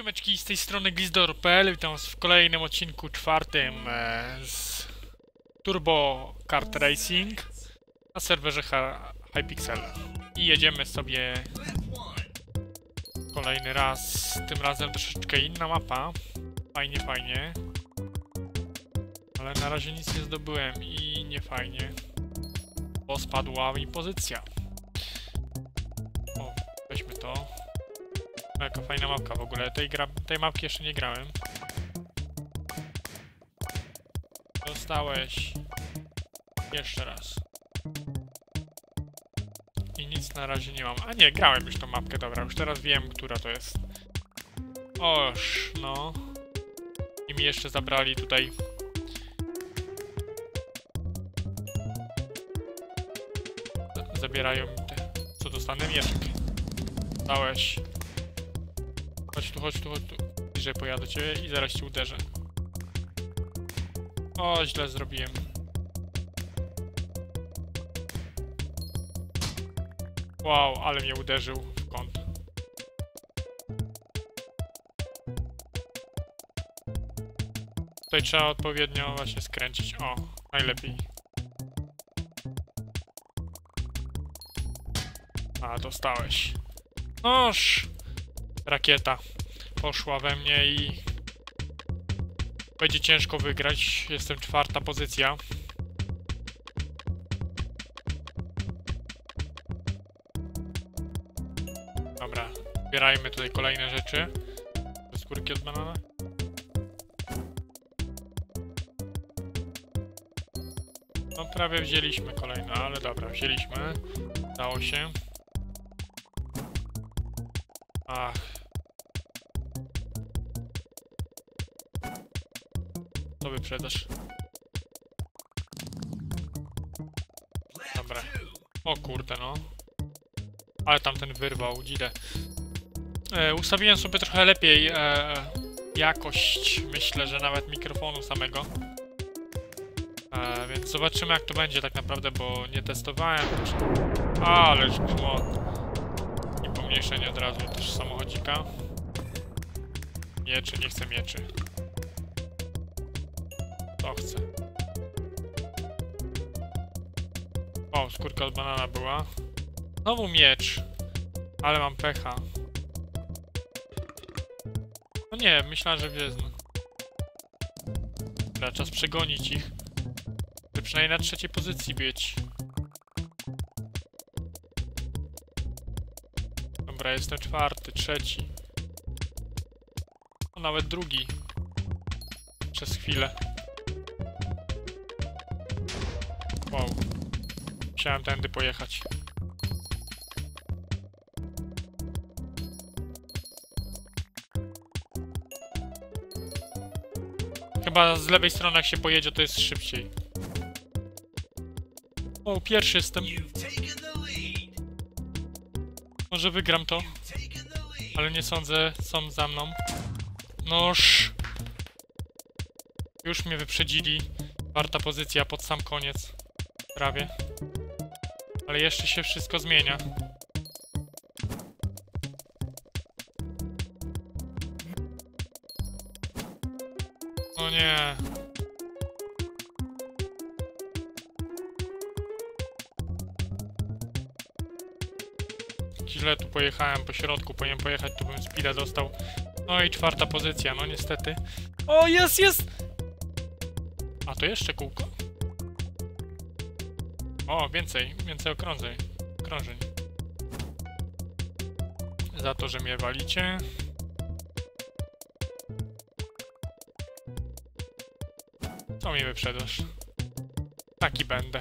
ziomeczki, z tej strony Glizdor.pl Witam was w kolejnym odcinku, czwartym e, z Turbo Kart Racing na serwerze Hy- Hypixel. I jedziemy sobie kolejny raz, tym razem troszeczkę inna mapa. Fajnie, fajnie. Ale na razie nic nie zdobyłem i nie fajnie, bo spadła mi pozycja. O, Jaka fajna mapka w ogóle. Tej, gra, tej mapki jeszcze nie grałem. Dostałeś. Jeszcze raz. I nic na razie nie mam. A nie, grałem już tą mapkę, dobra. Już teraz wiem, która to jest. Oż, no. I mi jeszcze zabrali tutaj... Zabierają mi te... Co dostanę? Mieszek. Dałeś. Chodź tu, chodź tu, chodź tu. Bliżej pojadę ciebie i zaraz ci uderzę. O, źle zrobiłem. Wow, ale mnie uderzył w kąt. Tutaj trzeba odpowiednio właśnie skręcić. O, najlepiej. A, dostałeś. Noż! Rakieta poszła we mnie i będzie ciężko wygrać. Jestem czwarta pozycja. Dobra, zbierajmy tutaj kolejne rzeczy. Skórki od banana. No prawie wzięliśmy kolejne, ale dobra, wzięliśmy. Dało się. Ach. Co wyprzedasz? Dobra. O kurde no. Ale tamten wyrwał, dzidę. E, ustawiłem sobie trochę lepiej e, jakość, myślę, że nawet mikrofonu samego. E, więc zobaczymy jak to będzie tak naprawdę, bo nie testowałem. Też... Ależ grzmot. I pomniejszenie od razu też samochodzika. Mieczy, nie chcę mieczy. Chcę. O, skórka od banana była. Znowu miecz. Ale mam pecha. No nie, myślałem, że wezmę. Dobra, czas przegonić ich. Żeby przynajmniej na trzeciej pozycji być. Dobra, jestem czwarty, trzeci. O, nawet drugi. Przez chwilę. Wow. Musiałem tędy pojechać. Chyba z lewej strony jak się pojedzie to jest szybciej. O, pierwszy jestem. Może wygram to. Ale nie sądzę, są za mną. Noż. Już mnie wyprzedzili. Warta pozycja pod sam koniec. Prawie. Ale jeszcze się wszystko zmienia. O nie. Źle tu pojechałem po środku, powinien pojechać, tu bym speeda dostał. No i czwarta pozycja, no niestety. O, jest, jest! A to jeszcze kółko? O, więcej, więcej okrążeń. okrążeń. Za to, że mnie walicie. Co mi wyprzedasz? Taki będę.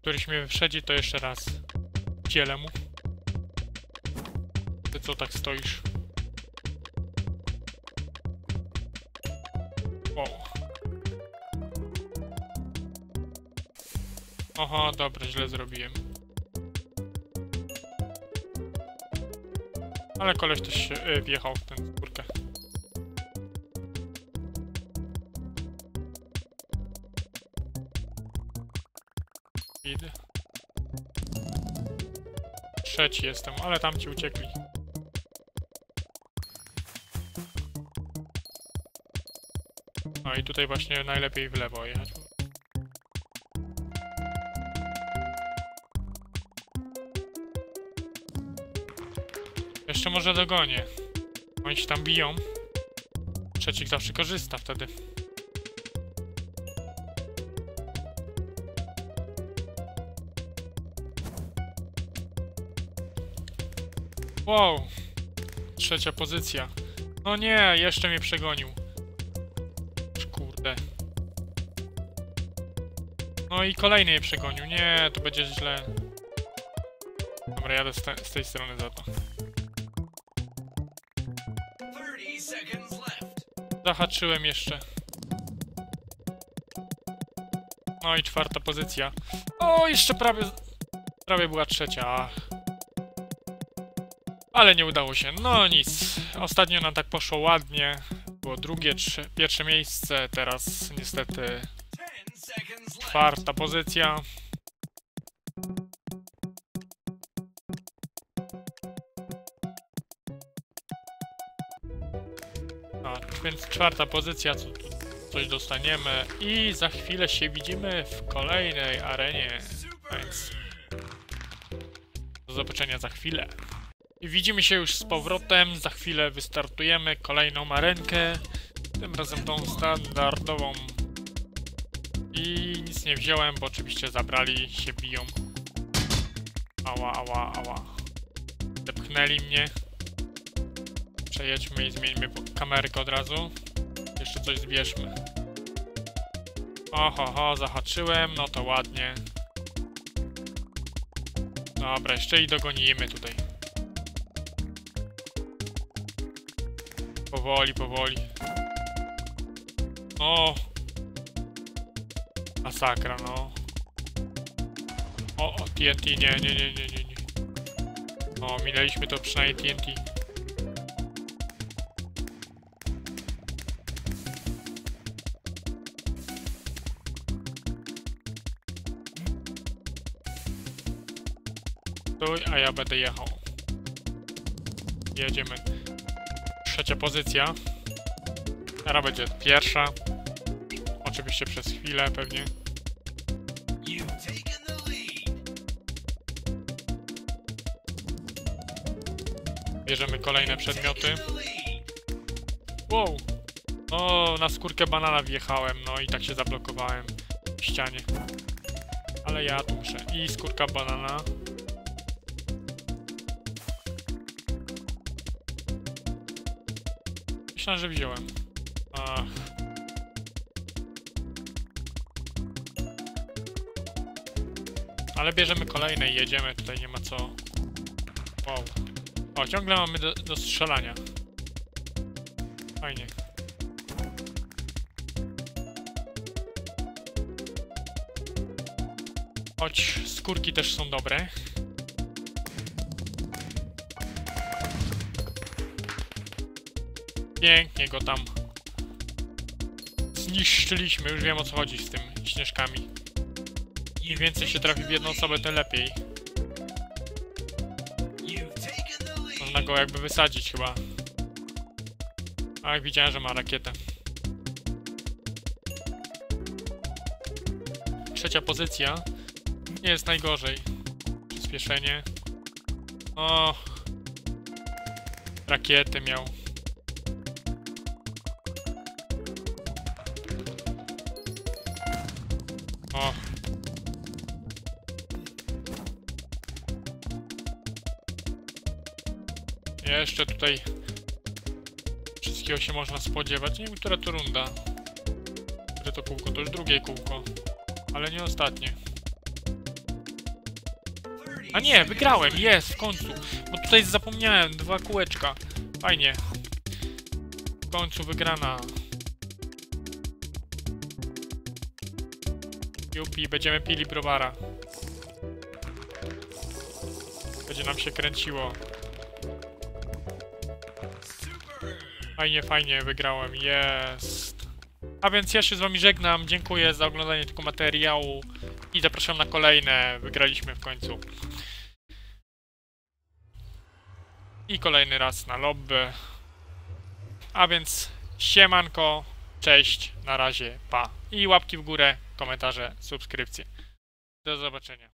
Któryś mnie wyprzedzi, to jeszcze raz. Dzielę mu. Ty co tak stoisz? Oho, dobra, źle zrobiłem. Ale koleś też się y, wjechał w tę skórkę. Idę. Trzeci jestem, ale tamci uciekli. No i tutaj właśnie najlepiej w lewo jechać. Jeszcze może dogonię. Oni się tam biją. Trzeci zawsze korzysta wtedy. Wow. Trzecia pozycja. No nie, jeszcze mnie przegonił. Kurde. No i kolejny je przegonił. Nie, to będzie źle. Dobra, jadę z, te, z tej strony za to. Zahaczyłem jeszcze. No i czwarta pozycja. O, jeszcze prawie... Prawie była trzecia. Ale nie udało się. No nic. Ostatnio nam tak poszło ładnie. Było drugie, trze pierwsze miejsce. Teraz niestety 10 seconds left. czwarta pozycja. Więc czwarta pozycja, co coś dostaniemy i za chwilę się widzimy w kolejnej arenie, więc do zobaczenia za chwilę. I widzimy się już z powrotem, za chwilę wystartujemy kolejną arenkę, tym razem tą standardową i nic nie wziąłem, bo oczywiście zabrali, się biją. Ała, ała, ała. Zepchnęli mnie. Przejedźmy i zmieńmy kamerkę od razu. Jeszcze coś zbierzmy. Oho, ho, zahaczyłem, no to ładnie. Dobra, jeszcze i dogonimy tutaj. Powoli, powoli. O, Masakra, no. O, o, TNT, nie, nie, nie, nie, nie, nie. O, minęliśmy to przynajmniej TNT. Stój, a ja będę jechał. Jedziemy. Trzecia pozycja. Teraz będzie pierwsza. Oczywiście przez chwilę pewnie. Bierzemy kolejne przedmioty. Wow! O, na skórkę banana wjechałem, no i tak się zablokowałem w ścianie. Ale ja tu muszę. I skórka banana. Myślałem, że wziąłem. Ach. Ale bierzemy kolejne i jedziemy, tutaj nie ma co. Wow. O, ciągle mamy do, do strzelania. Fajnie. Choć skórki też są dobre. Pięknie go tam zniszczyliśmy. Już wiem o co chodzi z tym śnieżkami. Im więcej się trafi w jedną osobę, tym lepiej. Można go jakby wysadzić chyba. A widziałem, że ma rakietę. Trzecia pozycja. Nie jest najgorzej. Przyspieszenie. O. Rakiety miał. Jeszcze tutaj wszystkiego się można spodziewać. Nie wiem, która to runda. Które to kółko? To już drugie kółko. Ale nie ostatnie. A nie, wygrałem! Jest, w końcu! Bo tutaj zapomniałem, dwa kółeczka. Fajnie. W końcu wygrana. Jupi, będziemy pili browara. Będzie nam się kręciło. Fajnie, fajnie, wygrałem, jest. A więc ja się z wami żegnam, dziękuję za oglądanie tego materiału I zapraszam na kolejne. Wygraliśmy w końcu. I kolejny raz na lobby. A więc siemanko, cześć, na razie, pa. I łapki w górę, komentarze, subskrypcje. Do zobaczenia.